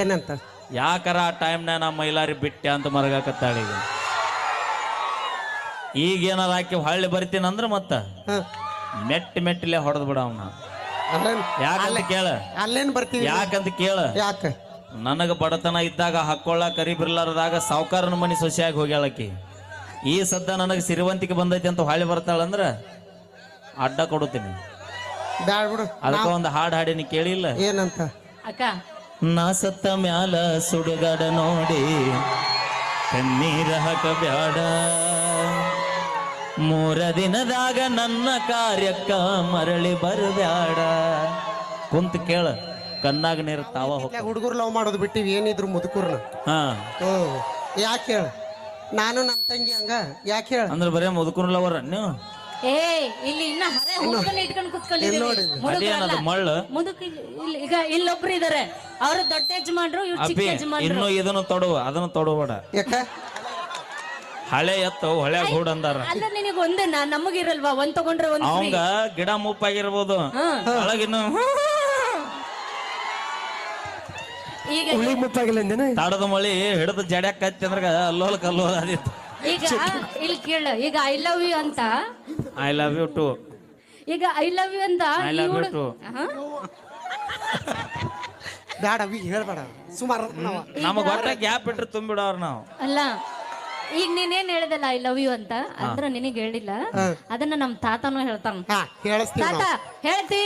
ಏನಂತ? ಯಾಕರ ಆ ಟೈಮ್ನಾಗ ನಾ ಮೈಲಾರಿ ಬಿಟ್ಟೆ ಅಂತ ಮರಗಾಕತ್ತಾಳ ಈಗ? ಈಗ ಏನಾರ ಹಾಕಿ ಹೊಳ್ಳಿ ಬರ್ತೀನಿ ಅಂದ್ರೆ ಮತ್ತ? ಮೆಟ್ಟ ಮೆಟ್ಟಿ ಮೆಟ್ಟಿಲೆ ಹೊಡೆದ್ ಬಿಡ ಅವನ. ಅಲ್ಲೇನ್ ಯಾಕಂತ ಕೇಳ? ಅಲ್ಲೇನ್ ಬರ್ತೀವಿ? ಯಾಕಂತ ಕೇಳ? ಯಾಕ? ನನಗ ಬಡತನ ಇದ್ದಾಗ ಹಾಕೊಳ್ಳ ಕರಿಬಿರ್ಲಾರದಾಗ ಸಾವುಕಾರನ ಮನಿ ಸೊಸೆಯಾಗಿ ಹೋಗ್ಯಾಳಕಿ. ಈ ಸದ್ದ ನನಗೆ ಸಿರಿವಂತಿಕೆ ಬಂದೈತಿ ಅಂತ ಹೊಳ್ಳಿ ಬರ್ತಾಳಂದ್ರ ಅಡ್ಡ ಕೊಡುತ್ತೀನಿ. ಬಿಡು. ಅದಕ್ಕ ಒಂದು ಹಾಡು ಹಾಡಿನಿ ಕೇಳಿಲ್ಲ? ಏನಂತ? ಅಕ್ಕ ನಾ ಸತ್ತ ಮ್ಯಾಲ ಸುಡುಗಾಡ ನೋಡಿ ಕಣ್ಣೀರ ಹಾಕಬ್ಯಾಡ. ಮೂರ ದಿನದಾಗ ನನ್ನ ಕಾರ್ಯಕ್ಕ ಮರಳಿ ಬರಬ್ಯಾಡ. ಕುಂತ ಕೇಳ ಕಣ್ಣಾಗ ನೀರು ತಾವ ಹೋಗ ಹುಡುಗರು ಲವ್ ಮಾಡೋದು ಬಿಟ್ಟಿವಿ ಏನಿದ್ರು ಮುದುಕರ್ನ. ಹಾ. ಓ ಯಾಕೆ ಹೇಳ? ನಾನು ನನ್ನ ತಂಗಿ ಹಂಗ ಯಾಕೆ ಹೇಳ? ಅಂದ್ರೆ ಬರೇ ಮುದುಕುರ್ಲವರ ನೀವು? ಏ ಇಲ್ಲಿ ಇನ್ನ ಹರೆ ಹುಡುಗನ ಇಟ್ಕೊಂಡು ಕುತ್ಕೊಂಡಿದ್ದೀವಿ. ನೋಡಿದ್ವಿ. ಅದೇನದು ಮಳ್ಳು. ಮುದುಕ ಇಲ್ಲಿ ಈಗ ಇಲ್ಲೊಬ್ರು ಇದಾರೆ. ಅವ್ರು ದೊಡ್ಡ ಯಜಮಾನ್ರು ಇವ್ರು ಚಿಕ್ಕ ಯಜಮಾನ್ರು. ಇದನ್ನು ತೊಡುವ ಅದನ್ನು ತೊಡಬೇಡ ಯಾಕ? ಹಳೆ ಎತ್ತು ಹೊಳೆ ಗೂಡ್ ಅಂದಾರ. ಅಲ್ಲ ನಿನಗೆ ಒಂದೇನಾ ನಮಗಿರಲ್ವಾ? ಒಂದ್ ತಗೊಂಡ್ರೆ ಒಂದ್ free. ಅವಂಗ ಗಿಡ ಮುಪ್ಪಾಗಿರ್ಬೋದು. ಒಳಗಿನ್ನು ಈಗ ಹುಳಿ ಮುಪ್ಪಾಗಿಲ್ಲ ಅಂದೇನ ತಾಡದ ಮಳಿ ಹಿಡಿದು ಜಡ್ಯಾಕ ಕತ್ತಿ ಅಂದ್ರ ಅಲ್ಲೋಲ ಕಲ್ಲೋಲ ಆದಿತ್ತು ಈಗ ಇಲ್ಲಿ ಕೇಳ. ಈಗ ಐ ಲವ್ ಯು ಅಂತ. ಐ ಲವ್ ಯು ಟು ಈಗ ಐ ಲವ್ ಯು ಅಂತ ಐ ಲವ್ ಯು ಟು ಬೇಡ ಹೇಳ್ಬೇಡ. ಸುಮಾರು ನಾವ ನಮಗ್ ಒಟ್ಟ ಗ್ಯಾಪ್ ಬಿಟ್ರೆ ತುಂಬಿಡೋರು ನಾವು. ಅಲ್ಲ. ಈಗ ನೀನೇನ್ ಹೇಳ್ದಲ್ಲ ಐ ಲವ್ ಯು ಅಂತ? ಅಂದ್ರ ನಿನಗೆ ಹೇಳಿಲ್ಲ. ಅದನ್ನ ನಮ್ ತಾತನೂ ಹೇಳ್ತಾನ. ತಾತ ಹೇಳ್ತಿ.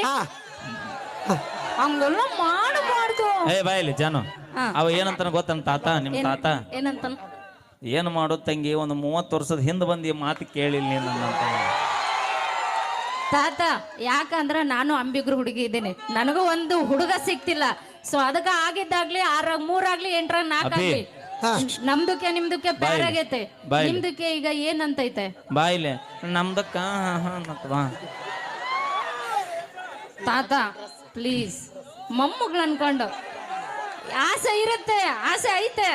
ಹಂಗೆಲ್ಲ ಮಾಡು ಮಾಡಬಾರ್ದು ಏ ಬಾಯಿಲಿ ಜಾನು. ಅವ ಏನಂತಾನ ಗೊತ್ತನ ತಾತ ನಿಮ್ ತಾತ? ಏನಂತ ಏನ್ ಮಾಡೋ ತಂಗಿ ಒಂದು ಮೂವತ್ತು ವರ್ಷದ ಹಿಂದೆ ಬಂದು ಈ ಮಾತು ಕೇಳಿಲ್ಲ ನೀನು ತಾತ ಯಾಕಂದ್ರ ನಾನು ಅಂಬಿಗ್ರ ಹುಡುಗಿ ಇದ್ದೀನಿ. ನನಗೂ ಒಂದು ಹುಡುಗ ಸಿಕ್ತಿಲ್ಲ. ಸೊ ಅದಕ್ಕ ಆಗಿದ್ದಾಗ್ಲಿ ಆರಾಗ ಮೂರಾಗ್ಲಿ ಎಂಟ್ರಾಗ ನಾಲ್ಕಾಗ್ಲಿ ನಮ್ದಕ್ಕೆ ನಿಮ್ದಕ್ಕೆ ಬೇರೆ ಆಗೈತೆ. ನಿಮ್ದಕ್ಕೆ ಈಗ ಏನಂತೈತೆ? ಬಾಯಿಲೆ ನಮ್ದಕ್ಕ ಹಾ ಹಾ ಅನ್ನತ್ ಬಾ ತಾತ ಪ್ಲೀಸ್ ಮೊಮ್ಮಗಳು ಅನ್ಕೊಂಡು ಆಸೆ ಇರುತ್ತೆ ಆಸೆ ಐತೆ.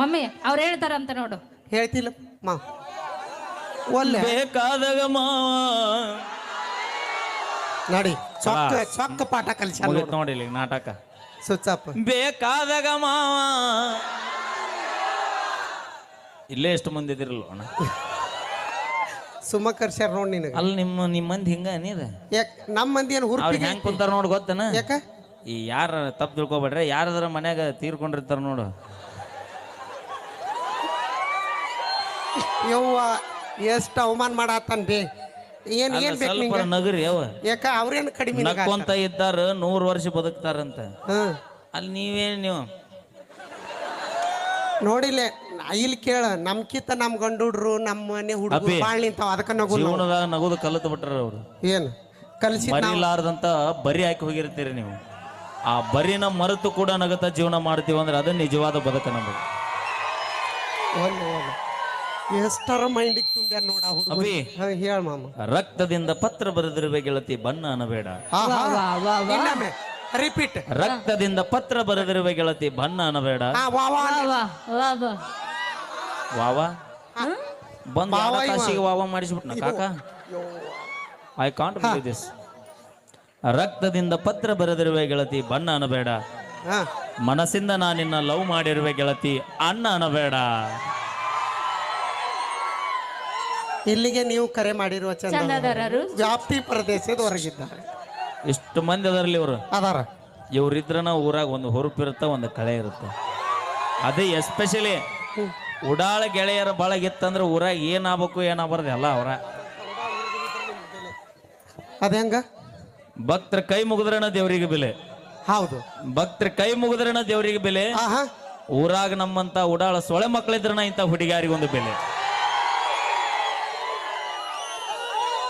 ಮಮ್ಮಿ ಅವ್ರು ಹೇಳ್ತಾರಂತ ನೋಡು. ಹೇಳ್ತಿಲ್ಲ. ಮಾ. ಒಲ್ಲೆ. ಬೇಕಾದಾಗ ಮಾವ. ನೋಡಿ. ಸೊಕ್ಕ ಸೊಕ್ಕ ಪಾಠ ಕಲಿಸ ನೋಡಿ. ಇಲ್ಲಿ ನಾಟಕ. ಸುಚ್ಚಪ್ಪ ಬೇಕಾದಾಗ ಮಾವ. ಇಲ್ಲೇ ಎಷ್ಟು ಮಂದಿ ಇದಿರಲ್ಲ ಅಣ್ಣ? ಸುಮ್ಮ ಕರ್ಸ್ಯಾರ ನೋಡ್ ನಿನಗ. ಅಲ್ಲಿ ನಿಮ್ಮ ನಿಮ್ಮ ಮಂದಿ ಹಿಂಗ ನೀರ ಯಾಕ ನಮ್ಮ ಮಂದಿ ಏನು ಅವ್ರು ಹುರುಪಿಗೆ ಹೆಂಗ್ ಕುಂತಾರ ನೋಡ್ ಗೊತ್ತನ? ಯಾಕ? ಈ ಯಾರ ತಪ್ಪು ತಿಳ್ಕೊಬೇಡ್ರಿ ಯಾರದ್ರ ಮನ್ಯಾಗ ತೀರ್ಕೊಂಡಿರ್ತಾರ ನೋಡು. ಯವ್ವ ಎಷ್ಟು ಅವಮಾನ ಮಾಡತ್ತಾನ ಬೇ ಏನ್ ಏನ್ ಬೇಕು ನಗರಿ ಅವ ಯಾಕ ಅವ್ರೇನು ಕಡಿಮೆ? ನಕ್ಕೊಂತ ಇದ್ದಾರ ನೂರು ವರ್ಷ ಬದುಕ್ತಾರಂತ. ಹ್ಮ್ ಅಲ್ಲಿ ನೀವೇನ್ ನೀವು? ನೋಡಿಲ್ಲ ಇಲ್ಲಿ ಕೇಳ ನಮ್ಕಿತ್ತ ನಮ್ ಗಂಡು ಹುಡ್ರು ನಮ್ಮ ಮನೆ ಹುಡುಗರು ಅಪ್ಪಿ. ಬಾಳ್ ನಿಂತಾವ ಅದಕ್ಕ ನಗು ನಾವು. ಜೀವನದಾಗ ನಗುದು ಕಲಿತು ಬಿಟ್ರ ಅವ್ರು. ಏನ್? ಕಲಿಸಿ ಮರಿಲಾರ್ದಂತ ಬರಿ ಹಾಕಿ ಹೋಗಿರ್ತೀರಿ ನೀವು. ಆ ಬರಿನ ಮರೆತು ಕೂಡ ನಗತ ಜೀವನ ಮಾಡ್ತೀವಿ ಅಂದ್ರೆ ಅದು ನಿಜವಾದ ಬದುಕ ನಮಗೆ ಎಷ್ಟರ ಮೈಂಡಿಗೆ ತುಂಬ್ಯಾರ ನೋಡ ಹುಡುಗ ಅಪ್ಪಿ. ಹೇಳ ಮಾಮ. ರಕ್ತದಿಂದ ಪತ್ರ ಬರೆದಿರುವ ಗೆಳತಿ ಬಣ್ಣ ಅನ್ನಬೇಡ ರಿಪೀಟ್ ರಕ್ತದಿಂದ ಪತ್ರ ಬರೆದಿರುವ ಗೆಳತಿ ಬಣ್ಣ ಅನ್ನಬೇಡ ಹಾ ವಾ ವಾ. ವಾ ವಾ ವಾ ವಾವ ಬಂದ. ತಾಸಿಗೆ ವಾವ ಮಾಡಿಸ್ಬಿಟ್ನ ಕಾಕ? ಐ ಕಾಂಟ್ ಬಿಲೀವ್ ದಿಸ್ ರಕ್ತದಿಂದ ಪತ್ರ ಬರೆದಿರುವ ಗೆಳತಿ ಬಣ್ಣ ಅನ್ನಬೇಡ ಹಾ. ಮನಸ್ಸಿಂದ ನಾನಿನ್ನ ನಿನ್ನ ಲವ್ ಮಾಡಿರುವೆ ಗೆಳತಿ ಅನ್ನ ಅನ್ನಬೇಡ ಇಲ್ಲಿಗೆ ನೀವು ಕರೆ ಮಾಡಿರುವ ಚಂದ ಚಂದದಾರರು. ವ್ಯಾಪ್ತಿ ಪ್ರದೇಶದ ಹೊರಗಿದ್ದಾರೆ ಇಷ್ಟು ಮಂದಿ ಅದರಲ್ಲಿ ಇವರು? ಅದಾರ. ಇವ್ರಿದ್ರನ ಊರಾಗ ಒಂದು ಹುರುಪು ಇರುತ್ತೆ ಒಂದು ಕಳೆ ಇರುತ್ತೆ. ಅದೇ ಎಸ್ಪೆಷಲಿ ಉಡಾಳ ಗೆಳೆಯರ ಬಳಗಿತ್ತಂದ್ರೆ ಊರಾಗ ಏನಾಗಬೇಕು ಏನಾಗಬಾರ್ದು ಎಲ್ಲ ಅವರ. ಅದ ಹೆಂಗ ಭಕ್ತರ ಕೈ ಮುಗಿದ್ರನ ದೇವರಿಗೆ ಬೆಲೆ. ಹೌದು. ಭಕ್ತರ ಕೈ ಮುಗಿದ್ರನ ದೇವರಿಗೆ ಬೆಲೆ. ಆಹಾ. ಊರಾಗ ನಮ್ಮಂತ ಉಡಾಳ ಸೊಳೆ ಮಕ್ಕಳಿದ್ರನ ಇಂಥ ಹುಡುಗಿಯಾರಿಗೊಂದು ಬೆಲೆ.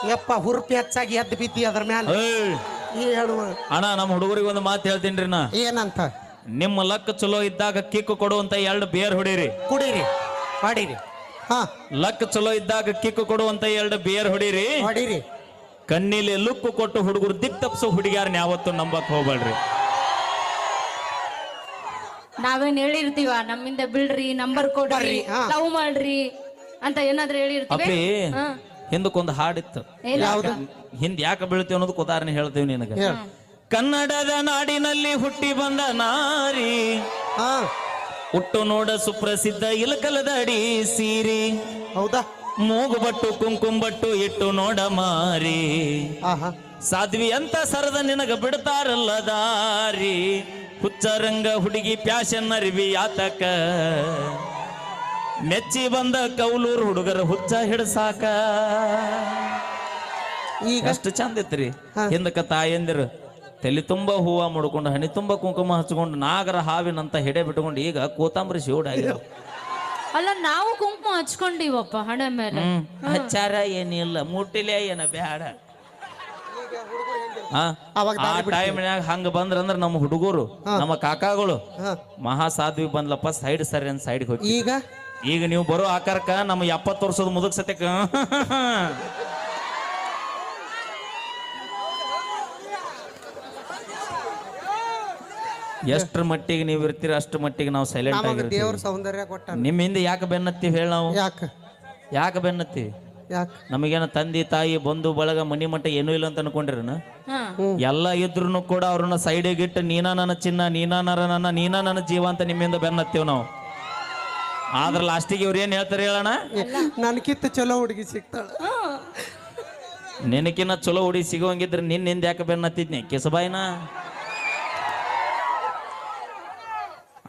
ಯಪ್ಪ ಹುರ್ಪಿ ಹೆಚ್ಚಾಗಿ ಎದ್ದು ಬಿದ್ದಿ ಅದ್ರ ಮ್ಯಾಲ. ಏಯ್! ಹೇಳುವ. ಅಣ್ಣ ನಮ್ಮ ಹುಡುಗರಿಗೆ ಒಂದು ಮಾತು ಹೇಳ್ತೀನಿ ನಾ ಏನಂತ? ನಿಮ್ಮ ಲಕ್ ಚಲೋ ಇದ್ದಾಗ ಕಿಕ್ ಕೊಡುವಂತ ಎರಡು ಬೇರ್ ಹೊಡೀರಿ. ಕುಡೀರಿ ಹೊಡೀರಿ ಹಾ. ಲಕ್ ಚಲೋ ಇದ್ದಾಗ ಕಿಕ್ ಕೊಡುವಂತ ಎರಡು ಬೇರ್ ಹೊಡೀರಿ. ಹೊಡೀರಿ ಕಣ್ಣಿಲಿ ಲುಕ್ ಕೊಟ್ಟು ಹುಡುಗರು ದಿಕ್ ತಪ್ಸೋ ಹುಡುಗಿಯಾರನ್ನ ಯಾವತ್ತೂ ನಂಬಕ್ ಹೋಗ್ಬೇಡ್ರಿ. ನಾವೇನ್ ಹೇಳಿರ್ತೀವ? ನಮ್ಮಿಂದ ಬಿಡ್ರಿ ನಂಬರ್ ಕೊಡ್ರಿ ಬರ್ರಿ, ಹಾ. ಲವ್ ಮಾಡ್ರಿ ಅಂತ ಏನಾದ್ರೂ ಹೇಳಿರ್ತೀವಿ? ಅಪ್ಪಿ ಹಾ. ಹಿಂದಕ್ಕೊಂದು ಹಾಡಿತ್ತು. ಯಾವ್ದು? ಹಿಂದ್ ಯಾಕೆ ಬೀಳ್ತೀವಿ ಅನ್ನೋದಕ್ಕೆ ಉದಾಹರಣೆ ಹೇಳ್ತೇವೆ ನಿನಗೆ. ಕನ್ನಡದ ನಾಡಿನಲ್ಲಿ ಹುಟ್ಟಿ ಬಂದ ನಾರಿ. ಹುಟ್ಟು ನೋಡ ಸುಪ್ರಸಿದ್ಧ ಇಲಕಲದ ಅಡಿ ಸೀರಿ. ಹೌದಾ? ಮೂಗು ಬಟ್ಟು ಕುಂಕುಮ ಬಟ್ಟು ಇಟ್ಟು ನೋಡ ಮಾರಿ. ಸಾಧ್ವಿ ಅಂತ ಸರದ ನಿನಗ ಬಿಡ್ತಾರಲ್ಲ ದಾರಿ. ಹುಚ್ಚರಂಗ ಹುಡುಗಿ ಪ್ಯಾಶನ್ ಅರಿವಿ ಆತಕ. ಮೆಚ್ಚಿ ಬಂದ ಕೌಲೂರು ಹುಡುಗರ ಹುಚ್ಚ ಹಿಡ್ಸಾಕ. ಈಗ? ಅಷ್ಟು ಚಂದ ಇತ್ರಿ. ಹಿಂದಕ್ಕ ಹಿಂದಕ ತಾಯಂದಿರು ತಲೆ ತುಂಬ ಹೂವ ಮುಡ್ಕೊಂಡು ಹಣಿ ತುಂಬ ಕುಂಕುಮ ಹಚ್ಕೊಂಡು ನಾಗರ ಹಾವಿನಂತ ಹೆಡೆ ಬಿಟ್ಕೊಂಡು ಈಗ ಕೋತಂಬರಿ ಶಿವಡ್ ಆಗ್ಯಾವ ಅಲ್ಲ ನಾವು ಕುಂಕುಮ ಹಚ್ಕೊಂಡಿವಪ್ಪ ಹಣೆ ಮೇಲೆ. ಹ್ಮ್. ಹಚ್ಚಾರ ಏನಿಲ್ಲ ಮುಟ್ಟಿಲೆ ಏನ ಬ್ಯಾಡ. ಆ, ಅವಾಗ ಆ ಟೈಮ್ನ್ಯಾಗ ಹಂಗ ಬಂದ್ರಂದ್ರ ನಮ್ಮ ಹುಡುಗರು ನಮ್ಮ ಕಾಕಾಗಳು ಮಹಾ ಸಾಧ್ವಿ ಬಂದ್ಲಪ್ಪ ಸೈಡ್ ಸರಿ ಅಂತ ಸೈಡ್ ಹೋಗಿ ಈಗ? ಈಗ ನೀವು ಬರೋ ಆಕಾರಕ್ಕ ನಮ್ಮ ಎಪ್ಪತ್ತು ವರ್ಷದ ಮುದುಕ್ ಸತ್ಯಕ್ಕ. ಎಷ್ಟ್ರ ಮಟ್ಟಿಗೆ ನೀವು ಇರ್ತೀರ ಅಷ್ಟ್ರ ಮಟ್ಟಿಗೆ ನಾವು ಸೈಲೆಂಟ್ ನಮಗ ಆಗಿರ್ತೀವಿ. ದೇವ್ರ ಸೌಂದರ್ಯ ಕೊಟ್ಟ ನಿಮ್ಮ ಹಿಂದೆ ಯಾಕೆ ಬೆನ್ನತ್ತೀವಿ ಹೇಳಿ ನಾವು? ಯಾಕ? ಯಾಕೆ ಬೆನ್ನತ್ತೀವಿ ಯಾಕ? ನಮಗೇನ ತಂದಿ ತಾಯಿ ಬಂಧು ಬಳಗ ಮನಿ ಮಟ್ಟ ಏನೂ ಇಲ್ಲ ಅಂತ ಅನ್ಕೊಂಡಿರನ? ಹಾ. ಎಲ್ಲ ಇದ್ರು ಕೂಡ ಅವ್ರನ್ನ ಸೈಡಿಗೆ ಇಟ್ಟು ನೀನಾ ನನ್ನ ಚಿನ್ನ ನೀನಾ ನರ ನನ್ನ ನೀನಾ ನನ್ನ ಜೀವ ಅಂತ ನಿಮ್ಮಿಂದ ಬೆನ್ನತ್ತೀವಿ ನಾವು. ಆದ್ರ ಲಾಸ್ಟಿಗೆ ಇವ್ರು ಏನ್ ಹೇಳ್ತಾರೆ ಹೇಳೋಣ ನನಕಿತ್ತ ಚಲೋ ಹುಡುಗಿ ಸಿಗ್ತಾಳ. ನಿನಕಿನ್ನ ಚಲೋ ಹುಡುಗಿ ಸಿಗೋಂಗಿದ್ರೆ ನಿನ್ನಿಂದ ಯಾಕೆ ಬೆನ್ನತ್ತಿದ್ನಿ ಕೆಸಬಾಯಿನ?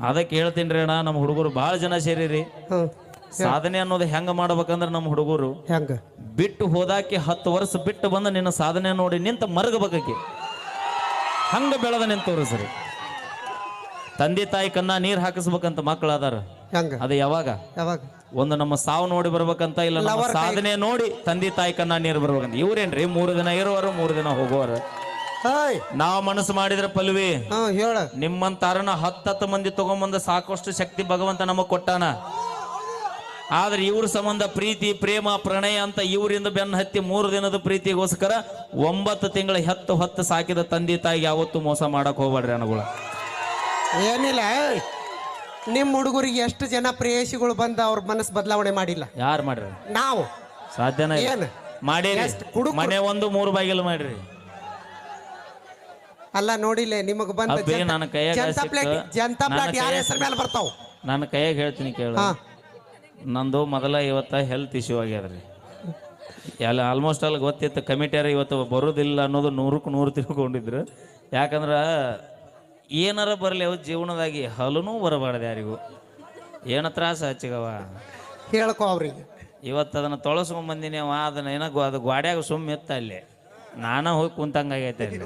ಅದಕ್ಕೆ ಹೇಳ್ತೀನಿ ರೀ ಅಣ್ಣ ನಮ್ಮ ಹುಡುಗರು ಭಾಳ ಜನ ಸೇರಿರಿ. ಹ್ಮ್ ಸಾಧನೆ ಅನ್ನೋದು ಹೆಂಗ ಮಾಡ್ಬೇಕಂದ್ರೆ ನಮ್ಮ ಹುಡುಗರು ಹೆಂಗ? ಬಿಟ್ಟು ಹೋದಾಕಿ ಹತ್ತು ವರ್ಷ ಬಿಟ್ಟು ಬಂದ ನಿನ್ನ ಸಾಧನೆ ನೋಡಿ ನಿಂತ ಮರಗಬೇಕಿ ಹಂಗ ಬೆಳೆದ ನಿಂತವ್ರು ಸರಿ. ತಂದೆ ತಾಯಿ ಕನ್ನ ನೀರ್ ಹಾಕಿಸ್ಬೇಕಂತ ಮಕ್ಕಳು ಅದಾರ ಹೆಂಗ? ಅದು ಯಾವಾಗ? ಯಾವಾಗ? ಒಂದು ನಮ್ಮ ಸಾವು ನೋಡಿ ಬರ್ಬೇಕಂತ ಇಲ್ಲ ನಮ್ಮ Lover ಕೈ- ಸಾಧನೆ ನೋಡಿ ತಂದೆ ತಾಯಿ ಕಣ್ಣ ನೀರು ಬರ್ಬೇಕಂತ. ಇವ್ರೇನ್ರಿ? ಮೂರು ದಿನ ಇರುವರು ಮೂರು ದಿನ ಹೋಗುವರು ಹಾಯ್ ನಾವು ಮನಸ್ಸು ಮಾಡಿದ್ರೆ ಪಲ್ವಿ. ಹಾ ಹೇಳ. ನಿಮ್ಮಂತಾರನ ಹತ್ತತ್ತು ಮಂದಿ ತಗೊಂಬಂದ ಸಾಕಷ್ಟು ಶಕ್ತಿ ಭಗವಂತ ನಮಗ್ ಕೊಟ್ಟಾನ. ಆದ್ರೆ ಇವ್ರ ಸಂಬಂಧ ಪ್ರೀತಿ ಪ್ರೇಮ ಪ್ರಣಯ ಅಂತ ಇವರಿಂದ ಬೆನ್ನ ಹತ್ತಿ ಮೂರು ದಿನದ ಪ್ರೀತಿಗೋಸ್ಕರ ಒಂಬತ್ತು ತಿಂಗಳ ಹೆತ್ತು ಹೊತ್ತು ಸಾಕಿದ ತಂದೆ ತಾಯಿಗೆ ಯಾವತ್ತು ಮೋಸ ಮಾಡಕ್ ಹೋಗ್ಬೇಡ್ರಿ ಅನುಗುಳ. ಏನಿಲ್ಲ ಏಯ್. ನಿಮ್ ಹುಡುಗರಿಗೆ ಎಷ್ಟು ಜನ ಪ್ರೇಯಸಿಗಳು ಬಂದ ಅವ್ರ ಮನಸ್ಸು ಬದಲಾವಣೆ ಮಾಡಿಲ್ಲ? ಯಾರು ಮಾಡ್ರಿ? ನಾವು. ಸಾಧ್ಯನ ಏನು? ಮಾಡೀರಿ. ಎಷ್ಟ್ ಹುಡುಗ್ರು- ಮನೆ ಒಂದು ಮೂರು ಬಾಗಿಲು ಮಾಡ್ರಿ. ಅಲ್ಲ ನೋಡಿಲ್ಲ ನಿಮಗ್ ಬಂದ ಅಬ್ಬಿ, ಜನತಾ- ನನ್ನ ಕೈಯಾಗ ಜನತಾ ಸಿಕ್ಕ- ಪ್ಲೇಟ್ ಜನತಾ ನನ್ನ ಪ್ಲೇಟ್ ಯಾರ ಕೈಯಾಗ- ಹೆಸರು ಮೇಲೆ ಬರ್ತಾವ? ನಾನು ಕೈಯಾಗ ಹೇಳ್ತೀನಿ ಕೇಳ. ಹಾ. ನಂದು ಮೊದಲ ಇವತ್ತ ಹೆಲ್ತ್ ಇಶ್ಯೂ ಆಗ್ಯದ್ರಿ. ಎಲ್ಲ ಆಲ್ಮೋಸ್ಟ್ ಅಲ್ಲಿ ಗೊತ್ತಿತ್ತು ಕಮಿಟಿಯರ್ ಇವತ್ತು ಬರೋದಿಲ್ಲ ಅನ್ನೋದು ನೂರಕ್ಕೆ ನೂರು ತಿಳ್ಕೊಂಡಿದ್ರು. ಯಾಕಂದ್ರೆ ಏನಾರ ಬರಲಿ ಅವು ಜೀವನದಾಗಿ ಹಲನೂ ಬರಬಾರ್ದು ಯಾರಿಗೂ. ಏನು ತ್ರಾಸ ಹಚ್ಚಿಗವ? ಹೇಳ್ಕೊ ಅವ್ರಿಗೆ. ಇವತ್ತು ಅದನ್ನು ತೊಳಸ್ಕೊಂಡ್ ಬಂದಿನಿ ಅವ ಅದನ್ನ ಏನೋ ಗೊ- ಅದು ಗ್ವಾಡ್ಯಾಗ ಸುಮ್ಮ ಇತ್ತ ಅಲ್ಲಿ. ನಾನ ಹೋಗಿ ಕುಂತಂಗಾಗೈತೆ ಅಲ್ಲಿ.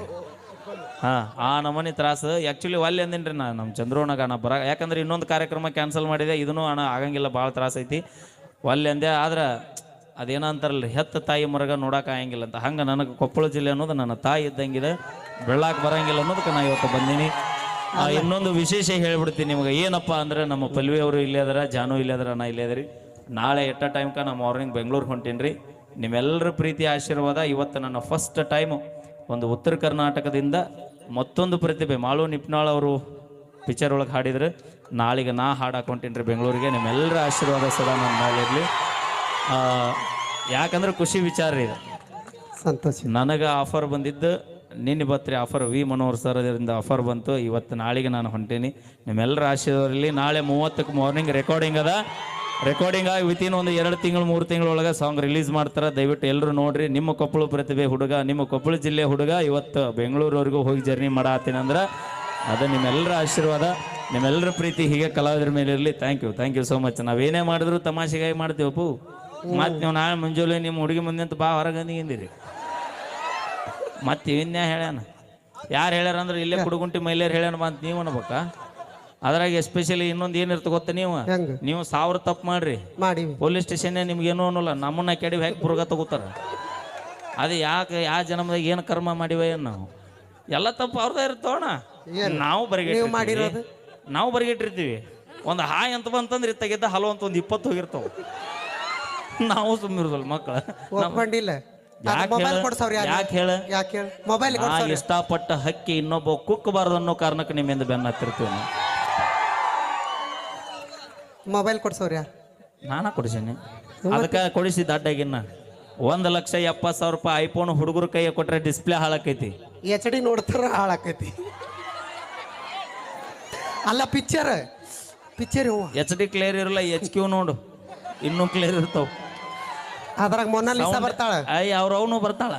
ಹಾ ಆ ನಮನಿ ತ್ರಾಸ. ಆ್ಯಕ್ಚುಲಿ ಒಲ್ಲೆ ಅಂದಿನ್ರಿ ನಾ ನಮ್ಮ ಚಂದ್ರೋಣಗ ನಾ ಬರ ಯಾಕಂದ್ರೆ ಇನ್ನೊಂದು ಕಾರ್ಯಕ್ರಮ ಕ್ಯಾನ್ಸಲ್ ಮಾಡಿದೆ ಇದನ್ನು ಅಣ್ಣ ಆಗಂಗಿಲ್ಲ ಭಾಳ ತ್ರಾಸ ಐತಿ. ಒಲ್ಲೆ ಅಂದೆ ಆದ್ರೆ ಅದೇನೋ ಅಂತಾರಲ್ಲ ಹೆತ್ತ ತಾಯಿ ಮರಗ ನೋಡಕ್ಕೆ ಆಗಂಗಿಲ್ಲ ಅಂತ. ಹಂಗೆ ನನಗೆ ಕೊಪ್ಪಳ ಜಿಲ್ಲೆ ಅನ್ನೋದು ನನ್ನ ತಾಯಿ ಇದ್ದಂಗಿದೆ ಬೆಳ್ಳಾಕ್ ಬರಂಗಿಲ್ಲ ಅನ್ನೋದಕ್ಕೆ ನಾ ಇವತ್ತು ಬಂದೀನಿ. ಇನ್ನೊಂದು ವಿಶೇಷ ಹೇಳ್ಬಿಡ್ತೀನಿ ನಿಮ್ಗೆ. ಏನಪ್ಪ ಅಂದ್ರೆ ನಮ್ಮ ಪಲ್ವಿ ಅವರು ಇಲ್ಲೇ ಅದರ ಜಾನು ಇಲ್ಲೇ ಅದರ ನಾ ಇಲ್ಲೇ ಅದರಿ. ನಾಳೆ ಎಟ್ಟ ಟೈಮ್ಕ ನಾ ಮಾರ್ನಿಂಗ್ ಬೆಂಗಳೂರು ಹೊಂಟೀನಿ ರೀ ನಿಮ್ಮೆಲ್ಲರ ಪ್ರೀತಿ ಆಶೀರ್ವಾದ. ಇವತ್ತು ನನ್ನ ಫಸ್ಟ್ ಟೈಮು ಒಂದು ಉತ್ತರ ಕರ್ನಾಟಕದಿಂದ ಮತ್ತೊಂದು ಪ್ರತಿಭೆ ಮಾಳು ನಿಪ್ನಾಳ್ ಅವರು ಪಿಕ್ಚರ್ ಒಳಗೆ ಹಾಡಿದ್ರೆ. ನಾಳೆಗೆ ನಾ ಹಾಡು ರೀ ಬೆಂಗಳೂರಿಗೆ. ನಿಮ್ಮೆಲ್ಲರ ಆಶೀರ್ವಾದ ಸದಾ ನನ್ನ ಮೇಲಿರಲಿ ಯಾಕಂದ್ರೆ ಖುಷಿ ವಿಚಾರ ರೀ ಇದು. ಸಂತೋಷ. ನನಗೆ ಆಫರ್ ಬಂದಿದ್ದು ನಿನ್ನೆ ಬತ್ರಿ ಆಫರ್ ವಿ ಮನೋಹರ್ ಸರ್ ಅದರಿಂದ ಆಫರ್ ಬಂತು. ಇವತ್ತು ನಾಳೆಗೆ ನಾನು ಹೊಂಟೀನಿ. ನಿಮ್ಮೆಲ್ಲರ ಆಶೀರ್ವಾದದಲ್ಲಿ ನಾಳೆ ಮೂವತ್ತಕ್ಕೆ ಮಾರ್ನಿಂಗ್ ರೆಕಾರ್ಡಿಂಗ್ ಅದ. ರೆಕಾರ್ಡಿಂಗ್ ಆಗಿ ವಿತಿನ್ ಒಂದು ಎರಡು ತಿಂಗಳು, ಮೂರು ತಿಂಗಳೊಳಗೆ ಸಾಂಗ್ ರಿಲೀಸ್ ಮಾಡ್ತಾರೆ. ದಯವಿಟ್ಟು ಎಲ್ಲರೂ ನೋಡ್ರಿ. ನಿಮ್ಮ ಕೊಪ್ಪಳ ಪ್ರತಿಭೆ ಹುಡುಗ, ನಿಮ್ಮ ಕೊಪ್ಪಳ ಜಿಲ್ಲೆ ಹುಡುಗ, ಇವತ್ತು ಬೆಂಗಳೂರವರೆಗೂ ಹೋಗಿ ಜರ್ನಿ ಅಂದ್ರೆ ಅದು ನಿಮ್ಮೆಲ್ಲರ ಆಶೀರ್ವಾದ. ನಿಮ್ಮೆಲ್ಲರ ಪ್ರೀತಿ ಹೀಗೆ ಕಲಾವಿದರ ಮೇಲೆ ಇರಲಿ. Thank you thank you so much ನಾವೇನೇ ಮಾಡಿದ್ರು ತಮಾಷೆಗಾಗಿ ಮಾಡ್ತೀವಪ್ಪು. ಮತ್ತು ನೀವು ನಾಳೆ ಮುಂಜಾನೆ ನಿಮ್ಮ ಹುಡುಗಿ ಮುಂದೆ ಅಂತ ಬಾ ಹೊರಗಂದಿಗಿಂದಿರಿ ಮತ್ತೆ ಇನ್ಯಾ ಹೇಳ್ಯಾನ. ಯಾರು ಹೇಳ್ಯಾರ ಅಂದ್ರೆ ಇಲ್ಲೇ ಕುಡುಗುಂಟಿ ಮೈಲೇರ್ ಹೇಳ್ಯಾನ ಅಂತ ನೀವು ಅನ್ಬೇಕಾ. ಅದ್ರಾಗ ಎಸ್ಪೆಷಲಿ ಇನ್ನೊಂದು ಏನಿರ್ತ ಗೊತ್ತ ನೀವು? ಹೆಂಗ? ನೀವು ಸಾವಿರ ತಪ್ಪು ಮಾಡ್ರಿ. ಮಾಡಿ. ಪೊಲೀಸ್ ಸ್ಟೇಷನ್ ನಿಮ್ಗೆ ಏನೂ ಅನ್ನೋಲ್ಲ. ನಮ್ಮನ್ನ ಕೆಡಿ ಹೇಗೆ ಪುರ್ಗ ತಗೋತಾರ? ಅದು ಯಾಕೆ ಯಾ ಜನ್ಮದಾಗ ಏನು ಕರ್ಮ ಮಾಡಿವ ಏನು ನಾವು? ಎಲ್ಲ ತಪ್ಪು ಅವ್ರದ್ದೇ ಇರ್ತೋಣ ನಾವು ನೀವು ಮಾಡಿರೋದು? ನಾವು ಬರಗಿಟ್ಟಿರ್ತೀವಿ. ಒಂದು ಹಾಯ್ ಅಂತ ಬಂತಂದ್ರೆ ಇತ್ತಾಗಿದ್ದ ಹಲವು ಅಂತ ಒಂದು ಇಪ್ಪತ್ತು ಹೋಗಿರ್ತಾವ. ನಾವು ಸುಮ್ಮಿರೋದಲ್ಲ ಮಕ್ಕಳ ಒಪ್ಕೊಂಡಿಲ್ಲ. ಮೊಬೈಲ್ ಹೇಳ? ಕೊಡ್ಸವ್ರಿ ಯಾಕ್ ಹೇಳ? ಯಾಕೆ ಹೇಳ? ಮೊಬೈಲ್ ನಾ ಇಷ್ಟಪಟ್ಟ ಹಕ್ಕಿ ಇನ್ನೊಬ್ಬ ಕುಕ್ಕಬಾರ್ದು ಅನ್ನೋ ಕಾರಣಕ್ಕೆ ನಿಮ್ಮಿಂದ ಬೆನ್ನ ಹತ್ತಿರ್ತೀವಿ ನಾವು ಮೊಬೈಲ್ ಕೊಡ್ಸವ್ರಿ ಯಾರು? ನಾನ ಕೊಡಿಸೀನಿ. ಅದಕ್ಕೆ ಕೊಡಿಸಿದ ಅಡ್ಡಾಗಿನ್ನ. ಒಂದ್ ಲಕ್ಷ ಎಪ್ಪತ್ ಸಾವಿರ ರೂಪಾಯಿ ಐಫೋನ್ ಹುಡುಗರ ಕೈಯ ಕೊಟ್ರೆ ಡಿಸ್ಪ್ಲೇ ಹಾಳಾಕೈತಿ. ಎಚ್ ಡಿ ನೋಡ್ತಾರ ಹಾಳಾಕೈತಿ. ಅಲ್ಲ picture picture H D clear ಇರಲ್ಲ ಎಚ್ ಕ್ಯೂ ನೋಡು. ಇನ್ನೂ ಕ್ಲಿಯರ್ ಇರ್ತಾವ. ಅದ್ರಾಗ ಮೊನಾಲಿಸಾ ಬರ್ತಾಳ. ಅಯ್ಯ ಅವ್ರ ಅವನು ಬರ್ತಾಳ.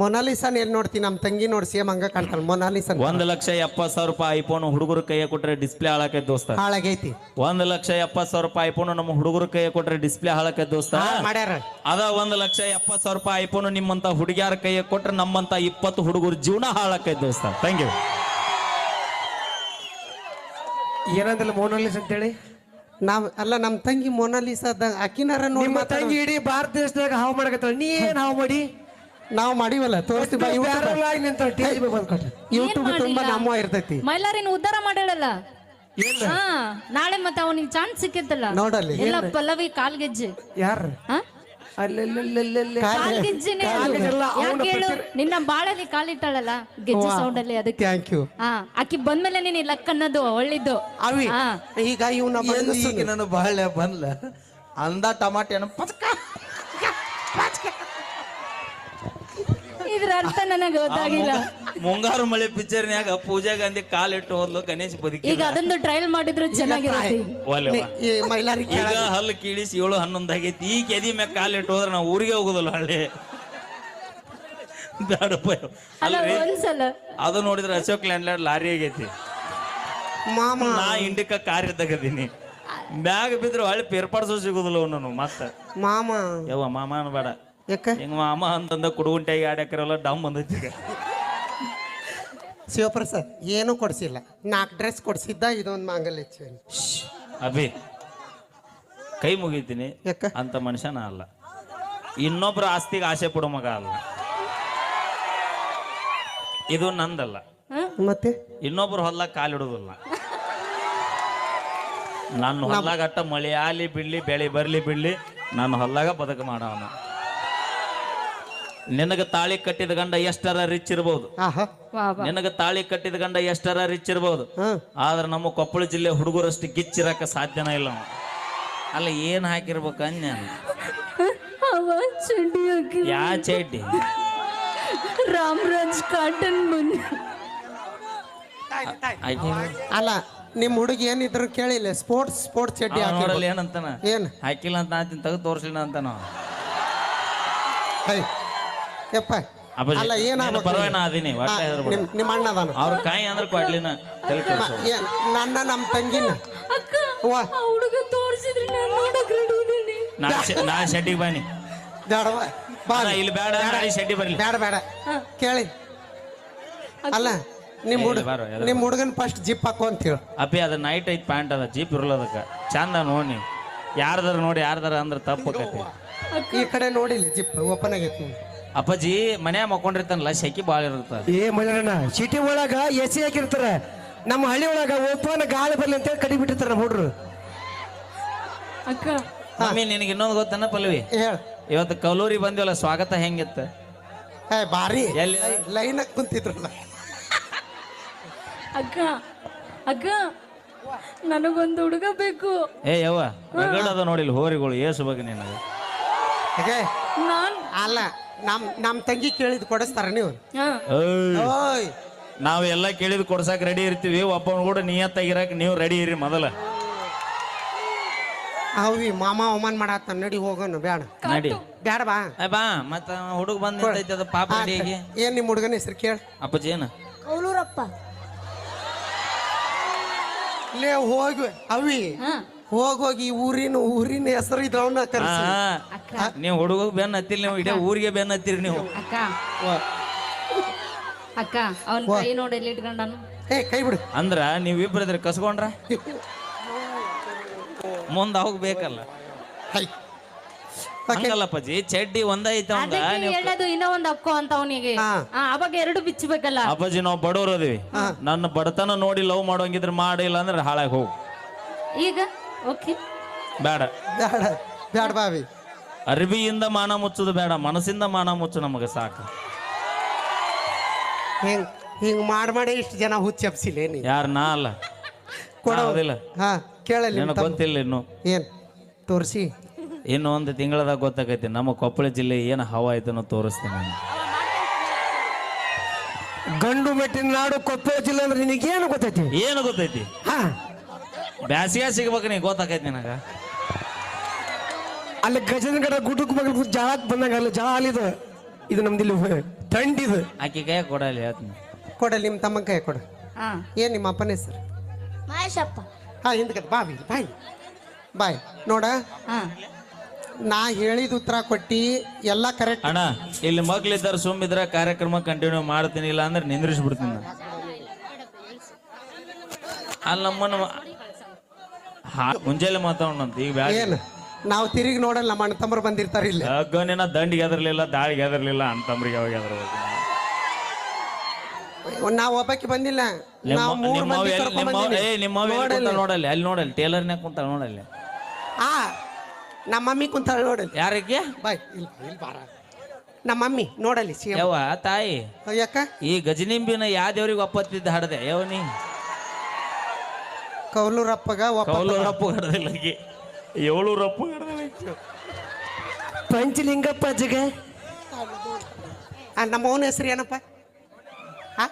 ಮೊನಾಲಿಸಾನ್ ಎಲ್ಲಿ ನೋಡ್ತೀನಿ ನಮ್ಮ ತಂಗಿ ನೋಡಿ ಸೇಮ್ ಹಂಗ ಕಾಣ್ತಾಳ. ಮೊನಾಲಿಸನ್ ಒಂದ್ ಲಕ್ಷ ಎಪ್ಪತ್ ಸಾವಿರ ರೂಪಾಯಿ ಐಫೋನ್ ಹುಡುಗರು ಕೈಯ ಕೊಟ್ರೆ ಡಿಸ್ಪ್ಲೇ ಹಾಳಾಕೈತ್ ದೋಸ್ತ. ಹಾಳಾಗೈತಿ. ಒಂದ್ ಲಕ್ಷ ಎಪ್ಪತ್ ಸಾವಿರ ರೂಪಾಯಿ ಐಫೋನ್ ನಮ್ಮ ಹುಡುಗರು ಕೈಯ ಕೊಟ್ರೆ ಡಿಸ್ಪ್ಲೇ ಹಾಳಾಕೈತ್ ದೋಸ್ತ. ಹಾಳ್ ಮಾಡ್ಯಾರ. ಅದ ಒಂದ್ ಲಕ್ಷ ಎಪ್ಪತ್ ಸಾವಿರ ರೂಪಾಯಿ ಐಫೋನ್ ನಿಮ್ಮಂತ ಹುಡುಗಿಯರ ಕೈಯ ಕೊಟ್ರೆ ನಮ್ಮಂತ ಇಪ್ಪತ್ತು ಹುಡುಗರು ಜೀವನ ಹಾಳಾಕೈತ್ ದೋಸ್ತ. ಥ್ಯಾಂಕ್ ಯು ಏನಂದಿಲ್ಲ ಅಂತ ಅಂತೇಳಿ? ನಾವ್ ಅಲ್ಲ ನಮ್ಮ ತಂಗಿ ಮೊನಾಲಿಸ ಅಕ್ಕಿನಾರ ನೋಡಿ ನಿಮ್ಮ ತಂಗಿ ಇಡೀ ಭಾರತ ದೇಶದಾಗ ಹಾವು ಮಾಡಕತ್ತಾಳ. ನೀ ಏನ್ ಹಾವು ಮಾಡಿ? ನಾವು ಮಾಡಿವಲ್ಲ ತೋರಿಸ್ತೀವಿ ಯೂಟ್ಯೂಬ್ ತುಂಬಾ ನಮ್ಮ ಇರ್ತೈತಿ. ಮೈಲಾರಿನ ಉದ್ಧಾರ ಮಾಡಲ್ಲ ಹಾ ನಾಳೆ ಮತ್ತೆ ಅವನಿಗೆ ಚಾನ್ಸ್ ಸಿಕ್ಕಿತ್ತಲ್ಲ? ನೋಡಲ್ಲ. ಎಲ್ಲ ಪಲ್ಲವಿ ಕಾಲ್ಗೆಜ್ಜೆ. ಯಾರ ನಿನ್ನ ಬಾಳಲ್ಲಿ ಕಾಲಿಟ್ಟಾಳಲ್ಲ ಗೆಜ್ಜೆ ಸೌಂಡ್ ಅಲ್ಲಿ ಅದಕ್ಕೆ ಥ್ಯಾಂಕ್ ಯು ಹಾ ಆಕಿ ಬಂದ್ಮೇಲೆ ನೀನ್ ಲಕ್ ಅನ್ನೋದು ಒಳ್ಳಿದ್ದು ಈಗ ಇವನ ಈಗ ನಾನು ಅಂದ ಟಮಾಟೆನ ಪಚಕ ಇದ್ರ ಅರ್ಥ ನನಗೆ ಗೊತ್ತಾಗಿಲ್ಲ. ಮುಂಗಾರು ಮಳೆ ಪಿಕ್ಚರ್ನ್ಯಾಗ ಪೂಜಾ ಗಾಂಧಿ ಕಾಲಿಟ್ಟು ಹೋದ್ಲು ಗಣೇಶ್ ಬದುಕಿ ಈಗ ಅದೊಂದು ಟ್ರಯಲ್ ಮಾಡಿದ್ರು ಚೆನ್ನಾಗಿರುತ್ತೆ. ಈ ಮೈಲಾರಿ ಈಗ ಹಲ್ಲು ಕೀಳಿಸಿ ಏಳು ಹನ್ನೊಂದು ಆಗೈತಿ. ಈ ಕೆದಿ ಮ್ಯಾಗ ಕಾಲಿಟ್ಟು ಹೋದ್ರೆ ನಾವು ಊರಿಗೆ ಹೋಗುದಿಲ್ಲ ಹಳ್ಳಿ. ಅಲ್ಲ ಅಲ್ರಿ? ಒಂದ್ಸಲ. ಅದು ನೋಡಿದ್ರೆ ಅಶೋಕ್ ಲ್ಯಾಂಡ್ ಲಾರಿ ಆಗೈತಿ. ಮಾಮ. ನಾ ಇಂಡಿಕ ಕಾರ್ ಇದ್ದಾಗದೀನಿ. ಬ್ಯಾಗ್ ಬಿದ್ರು ಹಳ್ಳಿ ಪೇರ್ಪಾಡ್ಸೋ ಸಿಗುದಿಲ್ಲ ನಾನು ಮತ್ತೆ. ಮಾಮ. ಯವ್ವ ಮಾಮ ಅನ್ಬೇಡ. ಯಾಕ? ಹಿಂಗ ಮಾಮ ಅಂತಂದ ಕುಡುಗುಂಟೆಗೆ ಆಡ್ಯಾಕರಲ್ಲ ಡಮ್ ಬಂದೈತಿ ಈಗ. ಶಿವಪ್ರಸಾದ್ ಏನೂ ಕೊಡ್ಸಿಲ್ಲ. ನಾಲ್ಕು ಡ್ರೆಸ್ ಕೊಡ್ಸಿದ್ದ ಇದೊಂದು ಮಾಂಗಲ್ಯ ಚೈನ್ ಅಭಿ ಕೈ ಮುಗಿತೀನಿ. ಯಾಕ? ಅಂತ ಮನುಷ್ಯ ನಾ ಅಲ್ಲ. ಇನ್ನೊಬ್ಬರ ಆಸ್ತಿಗೆ ಆಸೆ ಪಡೋ ಮಗ ಅಲ್ಲ. ಇದು ನಂದಲ್ಲ. ಮತ್ತೆ? ಇನ್ನೊಬ್ರು ಹೊಲ ಕಾಲಿಡೋದಿಲ್ಲ ನನ್ನ ಹೊಲ್ದಾಗ ಅಟ್ಟ ಮಳೆ ಆಲಿ ಬಿಡ್ಲಿ ಬೆಳೆ ಬರ್ಲಿ ಬಿಡ್ಲಿ ನನ್ನ ಹೊಲ್ದಾಗ ಬದುಕು ಮಾಡವನು ನಿನಗ ತಾಳಿ ಕಟ್ಟಿದ ಗಂಡ ಎಷ್ಟರ ರಿಚ್ ಆಹಾ. ವಾ ನಿನಗ ತಾಳಿ ಕಟ್ಟಿದ ಗಂಡ ಎಷ್ಟರ ರಿಚ್ ಇರ್ಬೋದು. ಹ್ಮ್ ಆದ್ರೆ ನಮ್ಮ ಕೊಪ್ಪಳ ಜಿಲ್ಲೆ ಹುಡುಗರಷ್ಟು ಗಿಚ್ಚಿರಕ ಸಾಧ್ಯನೇ ಇಲ್ಲ ಅವ. ಅಲ್ಲ ಏನ್ ಹಾಕಿರ್ಬೇಕು ಅನ್ಯ? ಅವ ಚಡ್ಡಿ ಹಾಕಿ ಯಾ ಚಡ್ಡಿ? ರಾಮರಾಜ್ ಕಾಟನ್ ಅಲ್ಲ ನಿಮ್ಮ ಹುಡುಗಿ ಏನಿದ್ರು ಕೇಳಿಲ್ಲ ಸ್ಪೋರ್ಟ್ಸ್ ಸ್ಪೋರ್ಟ್ಸ್ ಚಡ್ಡಿ ನೋಡಲ್ಲ ಏನಂತಾನ? ಏನ್? ಹಾಕಿಲ್ಲ ಅಂತ ನಾತಿನ ತೆಗೆದು ತೋರಿಸ್ಲಿಲ್ಲ ಅಂತ ನಾವು ಹೈ. ಯಪ್ಪ. ಅಲ್ಲ ಏನಾಗ್ಬೇಕು ಪರವಾನ ಅದೀನಿ ಹಾ, ನಿಮ್ ನಿಮ್ಮ ಅಣ್ಣ ಅದಾನ. ಅವ್ರ ಕಾಯಿ ಅಂದ್ರೆ ಕೊಡ್ಲಿನ ತಲೆ ಕೆಡ್ಸು. ಏನ್ ನನ್ನ ನಮ್ಮ ತಂಗಿನ? ಅಕ್ಕ ಆ ಹುಡುಗ ತೋರಿಸಿದ್ರೆ ನಾನು ನೋಡಕ್ ರೆಡಿ ಇದ್ದೀನಿ. ನಾ ಶೆ- ನಾ ಶೆಟ್ಟಿಗೆ ಬನ್ನಿ ಬೇಡವ ಬಾ. ಅಲ್ಲ, ಇಲ್ಲಿ ಬೇಡ ನಾಳೆ ಶೆಟ್ಟಿ ಬರ್ಲಿ. ಬೇಡ ಬೇಡ. ಕೇಳಿ. ಅಲ್ಲ ನಿಮ್ಮ ಹುಡುಗ ಬಾರೋ, ಎದ್ರ ನಿಮ್ಮ ಹುಡುಗನ್ ಫಸ್ಟ್ ಜಿಪ್ ಹಾಕು ಅಂತ ಹೇಳು. ಅಪ್ಪಿ ಅದ ನೈಟ್ ಐತ್ ಪ್ಯಾಂಟ್ ಅದ ಜೀಪ್ ಇರಲ್ಲ ಅದಕ್ಕೆ. ಚಂದ ನೋಡಿ ಯಾರ್ದಾರ ನೋಡಿ ಯಾರ್ದಾರ ಅಂದ್ರೆ ತಪ್ಪು ಆಕೈತಿ ಈ ಕಡೆ ನೋಡಿಲ್ಲ ಜಿಪ್ ಓಪನ್ ಆಗೈತಿ ನೋಡಿ. ಅಪ್ಪಾಜಿ ಮನ್ಯಾಗ ಮಕ್ಕೊಂಡಿರ್ತಾನಲ್ಲ ಶಕಿ ಭಾಳ ಇರುತ್ತೆ. ಏ ಮಜರಣ್ಣ ಸಿಟಿ ಒಳಗ ಎ ಸಿ ಹಾಕಿರ್ತಾರ. ನಮ್ಮ ಹಳ್ಳಿ ಒಳಗ ಓಪನ್ ಗಾಳಿ ಬರ್ಲಿ ಅಂತೇಳಿ ಕಡಿ ಬಿಟ್ಟಿರ್ತಾರ ನಮ್ಮ ಹುಡ್ರು. ಅಕ್ಕ. ಮಮ್ಮಿ ನಿನಗೆ ಇನ್ನೊಂದು ಗೊತ್ತನ ಪಲ್ವಿ? ಹೇಳ. ಇವತ್ತು ಕಲೂರಿ ಬಂದಿವಲ್ಲ ಸ್ವಾಗತ ಹೆಂಗಿತ್ತು? ಏ ಬಾರಿ. ಎಲ್ಲಿ? ಲೈನ್ ಕುಂತಿದ್ರಲ್ಲ. ಅಕ್ಕ ಅಕ್ಕ ನನಗೊಂದು ಹುಡುಗ ಬೇಕು. ಏ ಯವ್ವ ರಗಡ್ ಅದ ನೋಡಿಲ್ಲ ಹೋರಿಗಳು ಏಸು ಬಗ್ಗೆ ನಿನಗೆ. ಹೇಗೆ ನಾನ್ ಅಲ್ಲ ನಮ್ ನಮ್ ತಂಗಿ ಕೇಳಿದ್ ಕೊಡಿಸ್ತಾರ ನೀವು. ನಾವ್ ಎಲ್ಲ ಓಯ್. ನಾವೆಲ್ಲ ಕೇಳಿದ್ ಕೊಡ್ಸಕ್ ರೆಡಿ ಇರ್ತೀವಿ ಒಬ್ಬನ ಕೂಡ ನಿಯತ್ತಾಗಿರಕ್ ನೀವು ರೆಡಿ ಇರಿ ಮೊದಲ. ಅವಿ ಮಾಮ ಅವಮಾನ ಮಾಡತ್ತ ನಡಿ ಹೋಗೋಣ ಬೇಡ ನಡಿ. ಬೇಡ ಬಾ. ಏ ಬಾ ಮತ್ತ ಹುಡುಗ ಬಂದ್ ನಿಂತೈತೆ ಅದು ಪಾಪ ಏನ್ ನಿಮ್ಮ ಹುಡುಗನ ಹೆಸರು ಕೇಳ. ಅಪ್ಪಾಜಿ ಏನು? ಕೌಲೂರಪ್ಪ. ಲೇ ಹೋಗಿ. ಅವಿ ಹಾ. ಹೋಗೋಗಿ ಊರಿನ ಊರಿನ ಹೆಸರು ಇದ್ರವನ್ನ ಅವನ ಅಕ್ಕ. ನೀವು ಹುಡುಗ ಬೆನ್ ಹತ್ತಿಲ್ಲ ನೀವು ಇಡೀ ಊರಿಗೆ ಬೆನ್ ಹತ್ತೀರಿ ನೀವು. ಅಕ್ಕ. ಅಕ್ಕ ಅವನ್ ಕೈ ನೋಡಿ ಎಲ್ಲಿ ಇಟ್ಕೊಂಡನು? ಏ ಕೈ ಬಿಡು. ಅಂದ್ರ ನೀವಿಬ್ರು ಇದ್ರೆ ಕಸ್ಕೊಂಡ್ರ? ಮುಂದ ಅವಾಗ ಬೇಕಲ್ಲ. ಹೈ. ಹಂಗಲ್ಲಪ್ಪಾಜಿ ಚಡ್ಡಿ ಒಂದ ಐತ ಅವಂಗ ಅದಕ್ಕೆ ನೀವು ಹೇಳೋದು ಇನ್ನೂ ಒಂದ್ ಅಕ್ಕೋ ಅಂತ ಅವನಿಗೆ. ಹಾ. ಅವಾಗ ಎರಡು ಬಿಚ್ಚಬೇಕಲ್ಲ ಅಪ್ಪಾಜಿ ನಾವು ಬಡವ್ರು ಅದೀವಿ. ನನ್ನ ಬಡತನ ನೋಡಿ ಲವ್ ಮಾಡೋಂಗಿದ್ರೆ ಮಾಡಿಲ್ಲ ಅಂದ್ರೆ ಹಾಳಾಗಿ ಹೋಗು. ಈಗ? ಓಕೆ ಬೇಡ. ಬೇಡ ಬೇಡ ಬಾವಿ. ಅರ್ಬಿಯಿಂದ ಮಾನ ಮುಚ್ಚುದು ಬೇಡ ಮನಸ್ಸಿಂದ ಮಾನ ಮುಚ್ಚು ನಮಗೆ ಸಾಕು. ಹಿಂಗ್ ಹಿಂಗ್ ಮಾಡ್ ಮಾಡಿ ಇಷ್ಟು ಜನ ಹುಚ್ಚಪ್ಸಿಲ್ಲ ನೀ ಯಾರ ನಾ ಅಲ್ಲ? ಕೊಡೋದಿಲ್ಲ ಹಾ ಕೇಳಲಿ ನಿನಗೆ ಗೊತ್ತಿಲ್ಲ ಇನ್ನು. ಏನ್ ತೋರಿಸಿ. ಇನ್ನು ಒಂದು ತಿಂಗಳದಾಗ ಗೊತ್ತಾಗೈತಿ ನಮ್ಮ ಕೊಪ್ಪಳ ಜಿಲ್ಲೆ ಏನು ಹವ ಐತನೋ ತೋರಿಸ್ತೀನಿ ನಾನು. ಗಂಡು ಮೆಟ್ಟಿನ ನಾಡು ಕೊಪ್ಪಳ ಜಿಲ್ಲೆ ಅಂದ್ರೆ ನಿನಗೇನು ಗೊತ್ತೈತಿ? ಏನು ಗೊತ್ತೈತಿ? ಹಾ. ಬ್ಯಾಸಿಗೆ ಸಿಗ್ಬೇಕು ನೀ ಗೊತ್ತಾಕೈತಿ ನಿನಗ. ಅಲ್ಲಿ ಗಜನಗಡ ಗುಡ್ಡಕ್ಕೆ ಬಗ್ಗೆ ಜಾಳಕ್ ಬಂದಂಗ ಅಲ್ಲಿ ಜಾಳ ಅಲ್ಲಿದು ಇದು ನಮ್ದಿಲ್ಲಿ ತಂಡಿದು ಆಕಿ ಕೈ ಕೊಡಲಿ ಹೇಳ್ತೀನಿ. ಕೊಡಲಿ ನಿಮ್ಮ ತಮ್ಮ ಕೈ ಕೊಡು. ಹಾ. ಏನ್ ನಿಮ್ಮ ಅಪ್ಪನ ಹೆಸರು? ಮಹೇಶಪ್ಪ. ಹಾ ಹಿಂದಕ್ಕೆ ಬಾ ಬಿ ಬಾಯ್. ಬಾಯ್ ನೋಡ. ಹಾ. ನಾ ಹೇಳಿದ ಉತ್ತರ ಕೊಟ್ಟಿ ಎಲ್ಲ ಕರೆಕ್ಟ್ ಅಣ್ಣ ಇಲ್ಲಿ ಮಕ್ಳಿದ್ದಾರೆ ಸುಮ್ಮಿದ್ರೆ ಕಾರ್ಯಕ್ರಮ ಕಂಟಿನ್ಯೂ ಮಾಡ್ತೀನಿ ಇಲ್ಲ ಅಂದ್ರೆ ನಿಂದ್ರಿಸ್ಬಿಡ್ತೀನಿ ನಾನು. ಅಲ್ಲಿ ನಮ್ಮನ್ನ ಮುಂಜಾನೆ ಮಾತಾಡೋಣಂತ ಈಗ ಬ್ಯಾಡ. ಏನು? ನಾವು ತಿರುಗಿ ನೋಡಲ್ಲ ನಮ್ಮ ಅಣ್ಣ ತಮ್ಮರು ಬಂದಿರ್ತಾರೆ ಇಲ್ಲಿ. ಅಗ್ಗನಿನ ದಂಡಿಗೆ ಎದರ್ಲಿಲ್ಲ ದಾಳಿಗೆ ಎದರ್ಲಿಲ್ಲ ಅಂತಂಬ್ರಿಗೆ ಅವಾಗ ಎದರ್ಬೇಕು ನಾವು ಒಬ್ಬಕ್ಕೆ ಬಂದಿಲ್ಲ. ನಿಮ್ಮ ನಾವು ಮೂರು ಮಂದಿ ಕರ್ಕೊಂಡ್ ನೋಡಲ್ಲಿ. ಅಲ್ಲಿ ನೋಡಲ್ಲಿ ಟೇಲರ್ನ್ಯಾಗ ಕುಂತಾಳ ನೋಡಲ್ಲಿ. ಆ ನಮ್ಮ ಮಮ್ಮಿ ಕುಂತಾಳ ನೋಡಲ್ಲಿ. ಯಾರಿಗೆ? ಬಾಯ್ ಇಲ್ಲ ಇಲ್ಲಿ ಬಾರ. ನಮ್ಮ ಮಮ್ಮಿ ನೋಡಲ್ಲಿ ಸಿ ಯವ್ವ ತಾಯಿ. ಯಾಕ ಈ ಗಜನಿಂಬಿನ ಯಾವ ದೇವ್ರಿಗೆ ಒಪ್ಪತ್ತಿದ್ದ ಹಾಡದೆ ಯಾವ ನೀ? ಕೌಲೂರಪ್ಪಗ ಕೌಲೂರಪ್ಪ ಹಡದಿಲ್ಲ ಆಕಿ ಏಳೂರಪ್ಪ ಹಡದಿಲ್ಲ ಪಂಚಲಿಂಗಪ್ಪ ಜಗ ಆ, ನಮ್ಮ ಅವನ ಹೆಸರು ಏನಪ್ಪ? ಆ?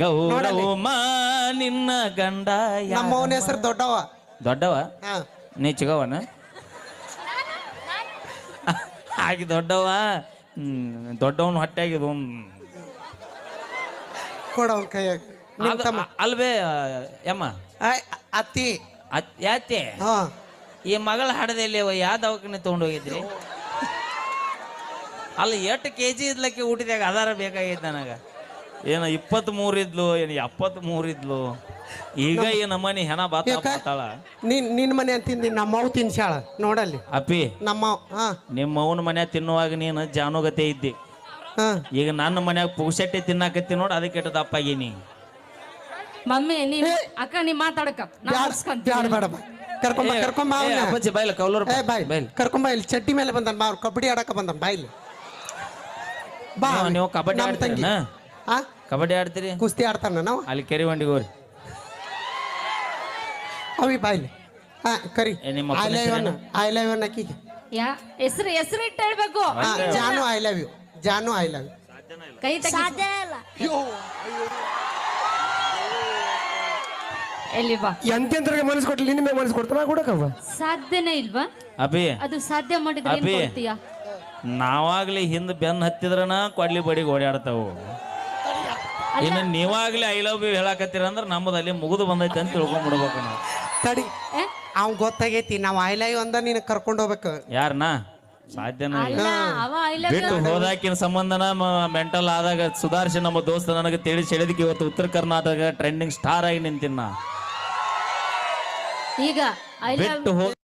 ಗೌರವಮ್ಮ ನಿನ್ನ ಗಂಡ ನಮ್ಮ ಅವನ ಹೆಸರು ದೊಡ್ಡವ. ದೊಡ್ಡವ? ಹಾ. ನೀ ಚಿಗವನ ಆಗಿ ದೊಡ್ಡವ. ದೊಡ್ಡವನು ಹೊಟ್ಟೆ ಹೊಟ್ಟೆಗಿದು ಕೊಡ ಕೈಯಾಗ. ನಿಮ್ ತಮ್ಮ. ಅಲ್ವೇ ಯಮ್ಮ? ಆಯ್, ಅತ್ತಿ. ಅತ್- ಯಾತೆ ಹಾ. ಈ ಮಗಳ ಹಡದಲ್ಲಿ ಯಾವ ದವಾಖಾನೆ ತಗೊಂಡು ಹೋಗಿದ್ರಿ ಅಲ್ಲ ಎಷ್ಟು ಕೆ ಜಿ ಇದ್ಲಕ್ಕೆ ಊಟದಾಗ ಆಧಾರ ಬೇಕಾಗೈತೆ ನನಗ? ಏನ ಇಪ್ಪತ್ ಮೂರು ಇದ್ಲು ಏನು ಎಪ್ಪತ್ತ್ ಮೂರು ಇದ್ಲು? ಈಗ ಈ ಮನಿ ಹೆಣ ಬಾತ ಯಾಕ? ಬಾತಾಳ ನಿನ್ ನಿನ್ ಮನೆ ಅಂತಿಂದಿ ನಮ್ಮವ್ ತಿನ್ಸಾಳ ನೋಡಲ್ಲಿ. ಅಪ್ಪಿ. ನಮ್ಮ ಹಾ. ನಿಮ್ಮ ಅವನ ಮನ್ಯಾಗ ತಿನ್ನುವಾಗ ನೀನು ಜಾನುಗತೆ ಇದ್ದಿ. ಹಾ. ಈಗ ನನ್ನ ಮನ್ಯಾಗ ಪುಗ್ಸೆಟ್ಟೆ ತಿನ್ನಾಕತ್ತಿ ನೋಡಿ ಅದಕ್ಕೆ ಇಟ್ಟು ದಪ್ಪಾಗೀನಿ ಮಮ್ಮಿ ನೀ ಅಕ್ಕ ನೀ ಮಾತಾಡಕ ಬ್ಯಾಡ ಮುಗಿಸ್ಕೊಂತೀನಿ. ಬ್ಯಾಡ ಬೇಡ ಬಾ ಕರ್ಕೊಂಬ ಕರ್ಕೊಂಬ ಅವ್ನ. ಅಪ್ಪಾಜಿ ಬಾಯ್ಲ ಕೌಲೂರು ಏ ಬಾಯ್ ಬಾಯ್ಲ್ ಕರ್ಕೊಂಬ ಇಲ್ಲಿ. ಚಟ್ಟಿ ಮೇಲೆ ಬಂದನ್ ಬಾ ಅವ್ರು. ಕಬಡ್ಡಿ ಆಡಕ ಬಂದನ್ ಬಾಯ್ಲಿ ಬಾ ನೀವು- ನೀವು ಕಬಡ್ಡಿ ನಮ್ಮ ತಂಗಿ. ಆಡ್ತೀರನ? ಹಾ ಕಬಡ್ಡಿ ಆಡ್ತೀರಿ? ಕುಸ್ತಿ ಆಡ್ತಾನ ನಾವು? ಅಲ್ಲಿ ಕೆರಿ ಹೋರಿ ಅವಿ ಬಾಯ್ಲಿ ಹಾ ಕರಿ. ಏ, ನಿಮ್ಮ ಐ ಅಪ್ಪನ ಲವ್ ಯು ಹೆಸರೇನು? ಐ ಲವ್ ಯು ಅಕ್ಕಿಗೆ. ಯಾ ಹೆಸರು ಹೆಸರು ಇಟ್ಟು ಹೇಳ್ಬೇಕು. ಹಾ, ಜಾನು ಐ ಲವ್ ಯು ಜಾನು ಐ ಲವ್ ಯು ಕೈ ತೆಗಿ ಸಾಧ್ಯ ಇಲ್ಲ. ಎಲ್ಲಿ ಬಾ. ಎಂತೆಂತರಿಗೆ ಮನಸ್ಸು ಕೊಟ್ಲಿ ನಿನ್ನ ಮೇಲೆ ಮನಸ್ಸು ಕೊಡ್ತಾನ ಕೊಡಕವ ಸಾಧ್ಯನೇ ಇಲ್ವಾ? ಅಭಿ. ಅದು ಸಾಧ್ಯ ಮಾಡಿದ್ರೆ ಏನ್. ಕೊಡ್ತೀಯಾ? ನಾವಾಗ್ಲಿ ಹಿಂದ್ ಬೆನ್ ಹತ್ತಿದ್ರನ ಕೊಡ್ಲಿ ಬಡಿಗೆ ಓಡಾಡ್ತಾವು ಇನ್ನು ನೀವಾಗ್ಲಿ ಐ ಲವ್ ಯು ಹೇಳಕತ್ತೀರ ಅಂದ್ರೆ ನಮ್ಮದು ಅಲ್ಲಿ ಮುಗಿದು ಬಂದೈತೆ ಅಂತ ತಿಳ್ಕೊಂಡ್ಬಿಡ್ಬೇಕು ನಾವು. ತಡಿ. ಏ? ಅವ್ನ್ ಗೊತ್ತಾಗೈತಿ ನಾವು ಐ ಲವ್ ಅಂದ ನೀನ್ ಕರ್ಕೊಂಡು ಹೋಗ್ಬೇಕು. ಯಾರನ್ನ ಸಾಧ್ಯನ ಇಲ್ಲ. ಅಲ್ಲ ಅವ ಐ ಲವ್ ಬಿಟ್ಟು ಹೋದಾಕಿನ ಸಂಬಂಧನ ಮೆಂಟಲ್ ಆದಾಗ ಸುಧಾರಿಸಿ ನಮ್ಮ ದೋಸ್ತ ನನಗೆ ತಿಳಿಸಿ ಹೇಳಿದಕ್ಕೆ ಇವತ್ತು ಉತ್ತರ ಕರ್ನಾಟಕ ಟ್ರೆಂಡಿಂಗ್ ಸ್ಟಾರ್ ಆಗಿ ನಿಂತಿನ ಈಗ ಐ ಲವ್